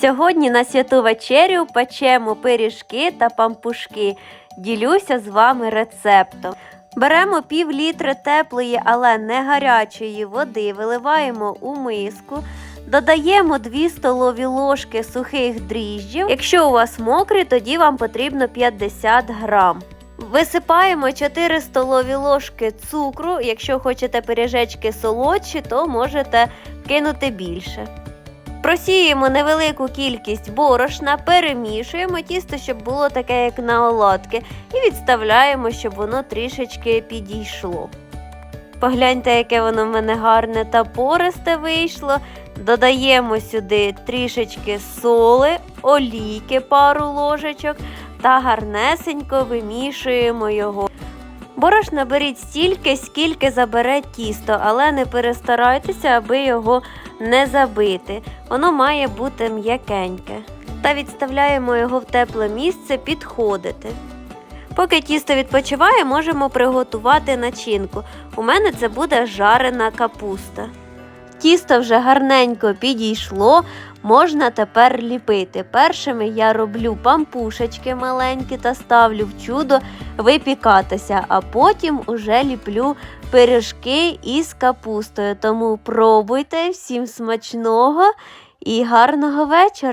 Сьогодні на святу вечерю печемо пиріжки та пампушки. Ділюся з вами рецептом. Беремо пів літри теплої, але не гарячої води, виливаємо у миску. Додаємо 2 столові ложки сухих дріжджів. Якщо у вас мокрі, тоді вам потрібно 50 грам. Висипаємо 4 столові ложки цукру. Якщо хочете пиріжечки солодші, то можете кинути більше. Просіємо невелику кількість борошна, перемішуємо тісто, щоб було таке, як на оладки, і відставляємо, щоб воно трішечки підійшло. Погляньте, яке воно в мене гарне та пористе вийшло. Додаємо сюди трішечки соли, олійки, пару ложечок та гарнесенько вимішуємо його. Борошна беріть стільки, скільки забере тісто, але не перестарайтеся, аби його не забити. Воно має бути м'якеньке. Та відставляємо його в тепле місце підходити. Поки тісто відпочиває, можемо приготувати начинку. У мене це буде жарена капуста. Тісто вже гарненько підійшло, можна тепер ліпити. Першими я роблю пампушечки маленькі та ставлю в чудо випікатися, а потім уже ліплю пиріжки із капустою. Тому пробуйте всім смачного і гарного вечора!